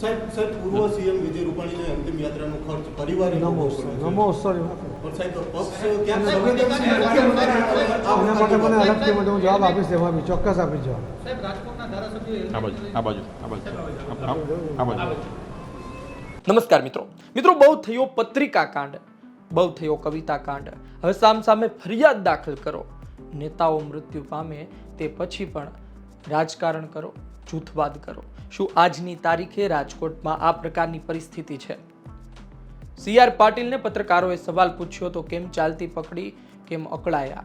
સાહેબ સાહેબ પૂર્વ સીએમ વિજય રૂપાણીને અંતિમ યાત્રાનો ખર્ચ પરિવારે નમો નમો સોરી પણ સાહેબ પક્ષ ક્યાં એના માટે મને અલગથી મને હું જવાબ આપીશ એમાં બી ચોક્કસ આપીશ જવાબ સાહેબ રાજકોટના ધારાસભ્યો આ બાજુ આ બાજુ આ બાજુ. આ- આ- આ બાજુ નમસ્કાર મિત્રો. મિત્રો બહુ થયો પત્રિકા કાંડ બહુ થયો કવિતા કાંડ. હવે સામ સામે ફરિયાદ દાખલ કરો. નેતાઓ મૃત્યુ પામે તે પછી પણ રાજકારણ કરો. જૂથવાદ કરો. શું આજની તારીખે રાજકોટમાં આ પ્રકારની પરિસ્થિતિ છે? સી આર પાટીલને પત્રકારોએ સવાલ પૂછ્યો તો કેમ ચાલતી પકડી, કેમ અકળાયા?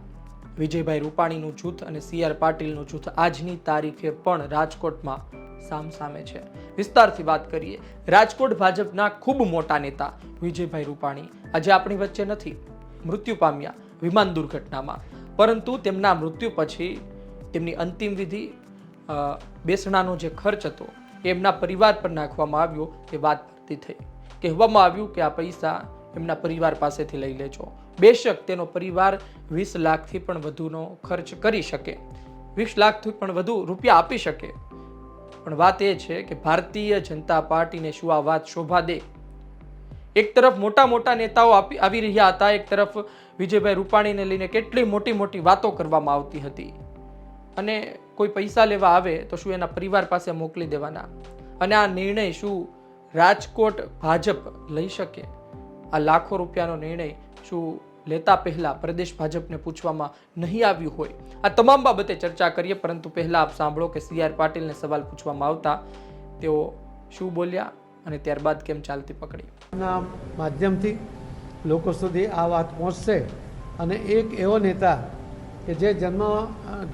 વિજયભાઈ રૂપાણીનું જૂથ અને સી આર પાટીલનું જૂથ આજની તારીખે પણ રાજકોટમાં સામસામે છે. વિસ્તારથી વાત કરીએ, રાજકોટ ભાજપના ખૂબ મોટા નેતા વિજયભાઈ રૂપાણી આજે આપણી વચ્ચે નથી. મૃત્યુ પામ્યા વિમાન દુર્ઘટનામાં. પરંતુ તેમના મૃત્યુ પછી તેમની અંતિમ વિધિ બેસણાનો જે ખર્ચ હતો, એમના પરિવાર પર નાખવામાં આવ્યો તે વાત ભરતી થઈ. કહેવામાં આવ્યું કે આ પૈસા એમના પરિવાર પાસેથી લઈ લેજો. બેશક તેનો પરિવાર વીસ લાખથી પણ વધુનો ખર્ચ કરી શકે. વીસ લાખથી પણ વધુ રૂપિયા આપી શકે. પણ વાત એ છે કે ભારતીય જનતા પાર્ટીને શું આ વાત શોભા દે? એક તરફ મોટા મોટા નેતાઓ આપી, આવી રહ્યા હતા. એક તરફ વિજયભાઈ રૂપાણીને લઈને કેટલી મોટી મોટી વાતો કરવામાં આવતી હતી. અને કોઈ પૈસા લેવા આવે તો શું એના પરિવાર પાસે મોકલી દેવાના? અને આ નિર્ણય શું રાજકોટ ભાજપ લઈ શકે? આ લાખો રૂપિયાનો નિર્ણય શું લેતા પહેલા પ્રદેશ ભાજપને પૂછવામાં નહીં આવ્યું હોય? આ તમામ બાબતે ચર્ચા કરીએ, પરંતુ પહેલાં આપ સાંભળો કે સી આર પાટીલને સવાલ પૂછવામાં આવતા તેઓ શું બોલ્યા અને ત્યારબાદ કેમ ચાલતી પકડી? માધ્યમથી લોકો સુધી આ વાત પહોંચશે. અને એક એવો નેતા કે જે જન્મ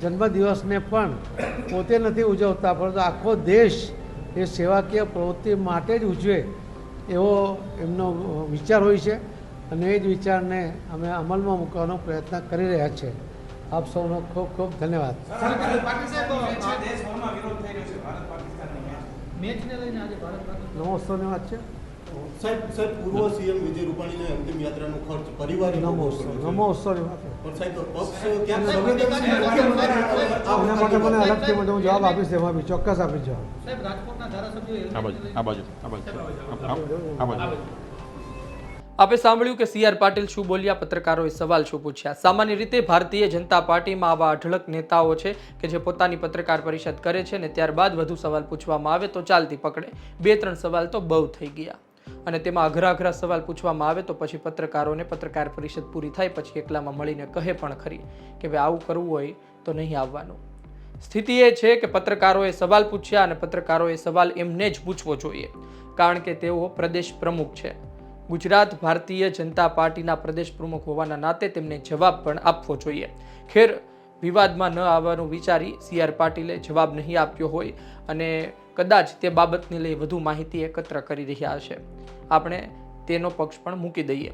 જન્મદિવસને પણ પોતે નથી ઉજવતા પરંતુ આખો દેશ એ સેવાકીય પ્રવૃત્તિ માટે જ ઉજવે એવો એમનો વિચાર હોય છે. અને એ જ વિચારને અમે અમલમાં મૂકવાનો પ્રયત્ન કરી રહ્યા છીએ આપ સૌનો ખૂબ ખૂબ ધન્યવાદ. મેચને લઈને આજે ભારત પાકિસ્તાન નમોસ્તોની વાત છે? સાહેબ પૂર્વ સીએમ વિજય રૂપાણીને અંતિમ યાત્રાનો ખર્ચ પરિવારે માટે મને અલગથી હું જવાબ આપીશ એમાં બી ચોક્કસ આપીશ જવાબ. આપે સાંભળ્યું કે સી આર પાટીલ શું બોલ્યા? પત્રકારોએ સવાલ શું પૂછ્યા? સામાન્ય રીતે ભારતીય જનતા પાર્ટીમાં આવા અઢળક નેતાઓ છે કે જે પોતાની પત્રકાર પરિષદ કરે છે ને ત્યારબાદ વધુ સવાલ પૂછવામાં આવે તો ચાલતી પકડે. બે ત્રણ સવાલ તો બહુ થઈ ગયા. અને તેમાં અઘરા અઘરા સવાલ પૂછવામાં આવે તો પછી પત્રકારોને પત્રકાર પરિષદ પૂરી થાય, પછી એકલામાં મળીને કહે પણ ખરી કે ભાઈ, આવું કરવું હોય તો નહીં આવવાનું. સ્થિતિ એ છે કે પત્રકારોએ સવાલ પૂછ્યા અને પત્રકારોએ સવાલ એમને જ પૂછવો જોઈએ, કારણ કે તેઓ પ્રદેશ પ્રમુખ છે. ગુજરાત ભારતીય જનતા પાર્ટીના પ્રદેશ પ્રમુખ હોવાના નાતે તેમને જવાબ પણ આપવો જોઈએ. ખેર વિવાદમાં ન આવવાનું વિચારી સી આર પાટીલે જવાબ નહીં આપ્યો હોય અને કદાચ તે બાબતને લઈ વધુ માહિતી એકત્ર કરી રહ્યા છે આપણે તેનો પક્ષ પણ મૂકી દઈએ.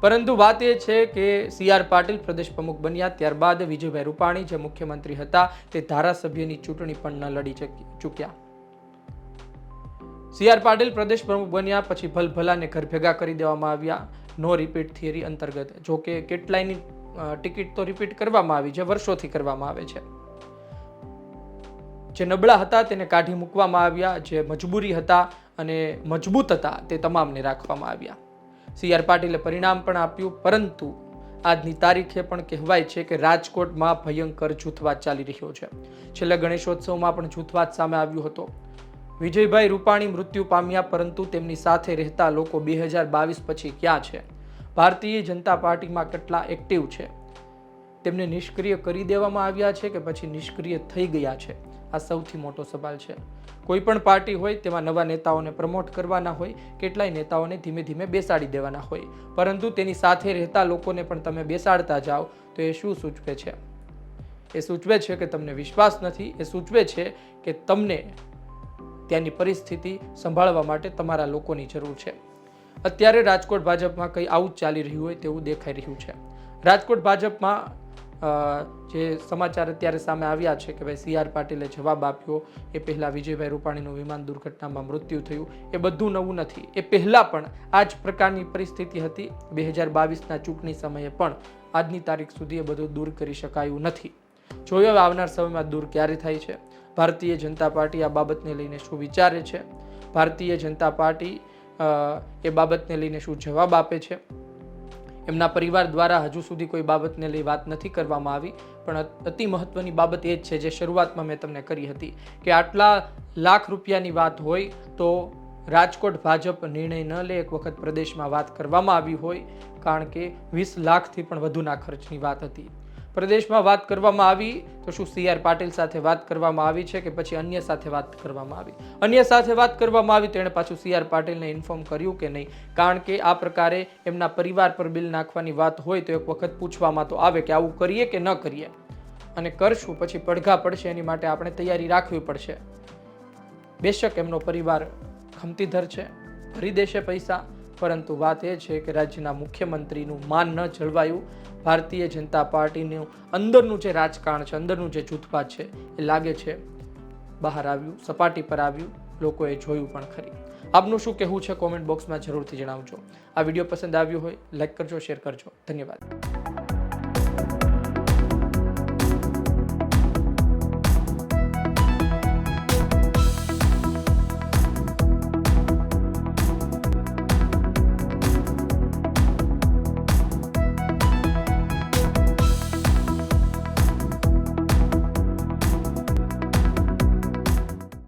પરંતુ વાત એ છે કે સી આર પાટીલ પ્રદેશ પ્રમુખ બન્યા ત્યારબાદ વિજયભાઈ રૂપાણી જે મુખ્યમંત્રી હતા તે ધારાસભ્યની ચૂંટણી પણ ન લડી ચકી- ચૂક્યા. સી આર પાટીલ પ્રદેશ પ્રમુખ બન્યા પછી ભલભલાને ઘર ભેગા કરી દેવામાં આવ્યા. નો રિપીટ થિયરી અંતર્ગત. જોકે કેટલાયની ટિકિટ તો રિપીટ કરવામાં આવી છે, વર્ષોથી કરવામાં આવે છે. જે નબળા હતા તેને કાઢી મૂકવામાં આવ્યા, જે મજબૂરી હતા અને મજબૂત હતા તે તમામને રાખવામાં આવ્યા. સી આર પાટીલે પરિણામ પણ આપ્યું, પરંતુ આજની તારીખે પણ કહેવાય છે કે રાજકોટમાં ભયંકર જૂથવાદ ચાલી રહ્યો છે. છેલ્લા ગણેશોત્સવમાં પણ જૂથવાદ સામે આવ્યો હતો. વિજયભાઈ રૂપાણી મૃત્યુ પામ્યા, પરંતુ તેમની સાથે રહેતા લોકો બે હજાર બાવીસ પછી ક્યાં છે? ભારતીય જનતા પાર્ટીમાં કેટલા એક્ટિવ છે? તેમને નિષ્ક્રિય કરી દેવામાં આવ્યા છે કે પછી નિષ્ક્રિય થઈ ગયા છે? આ સૌથી મોટો સવાલ છે. કોઈ પણ પાર્ટી હોય તેમાં નવા નેતાઓને પ્રમોટ કરવાના હોય, કેટલાય નેતાઓને ધીમે ધીમે બેસાડી દેવાના હોય. પરંતુ તેની સાથે રહેતા લોકોને પણ તમે બેસાડતા જાઓ, તો એ શું સૂચવે છે? એ સૂચવે છે કે તમને વિશ્વાસ નથી, એ સૂચવે છે કે તમને ત્યાંની પરિસ્થિતિ સંભાળવા માટે તમારા લોકોની જરૂર છે. અત્યારે રાજકોટ ભાજપમાં કંઈ આવું જ ચાલી રહ્યું હોય તેવું દેખાઈ રહ્યું છે. રાજકોટ ભાજપમાં જે સમાચાર અત્યારે સામે આવ્યા છે કે ભાઈ સી આર પાટીલે જવાબ આપ્યો, એ પહેલાં વિજયભાઈ રૂપાણીનું વિમાન દુર્ઘટનામાં મૃત્યુ થયું, એ બધું નવું નથી. એ પહેલાં પણ આ જ પ્રકારની પરિસ્થિતિ હતી. બે હજાર બાવીસના ચૂંટણી સમયે પણ આજની તારીખ સુધી એ બધું દૂર કરી શકાયું નથી. હવે આવનાર સમયમાં દૂર ક્યારે થાય છે? ભારતીય જનતા પાર્ટી આ બાબતને લઈને શું વિચારે છે? ભારતીય જનતા પાર્ટી એ બાબતને લઈને શું જવાબ આપે છે? એમના પરિવાર દ્વારા હજુ સુધી કોઈ બાબતને લઈ વાત નથી કરવામાં આવી, પણ અતિ મહત્વની બાબત એ જ છે જે શરૂઆતમાં મેં તમને કરી હતી, કે આટલા લાખ રૂપિયાની વાત હોય તો રાજકોટ ભાજપ નિર્ણય ન લે, એક વખત પ્રદેશમાં વાત કરવામાં આવી હોય, કારણ કે વીસ લાખથી પણ વધુના ખર્ચની વાત હતી. પ્રદેશમાં વાત કરવામાં આવી તો શું સી આર પાટીલ સાથે વાત કરવામાં આવી છે કે પછી અન્ય સાથે વાત કરવામાં આવી? અન્ય સાથે વાત કરવામાં આવી, તેણે પાછું સી આર પાટીલને ઇન્ફોર્મ કર્યું કે નહીં? કારણ કે આ પ્રકારે એમના પરિવાર પર બિલ નાખવાની વાત હોય તો એક વખત પૂછવામાં તો આવે કે આવું કરીએ કે ન કરીએ? અને કરશું, પછી પડઘા પડશે, એની માટે આપણે તૈયારી રાખવી પડશે. બેશક એમનો પરિવાર ખમતીધર છે, ભરી દેશે પૈસા, પરંતુ વાત એ છે કે રાજ્યના મુખ્યમંત્રીનું માન ન જળવાયું ભારતીય જનતા પાર્ટીનું અંદરનું જે રાજકારણ છે, અંદરનું જે જૂથપાત છે, એ લાગે છે બહાર આવ્યું, સપાટી પર આવ્યું, લોકોએ જોયું પણ ખરી. આપનું શું કહેવું છે? કોમેન્ટ બોક્સમાં જરૂરથી જણાવજો. આ વીડિયો પસંદ આવ્યો હોય લાઈક કરજો શેર કરજો. ધન્યવાદ.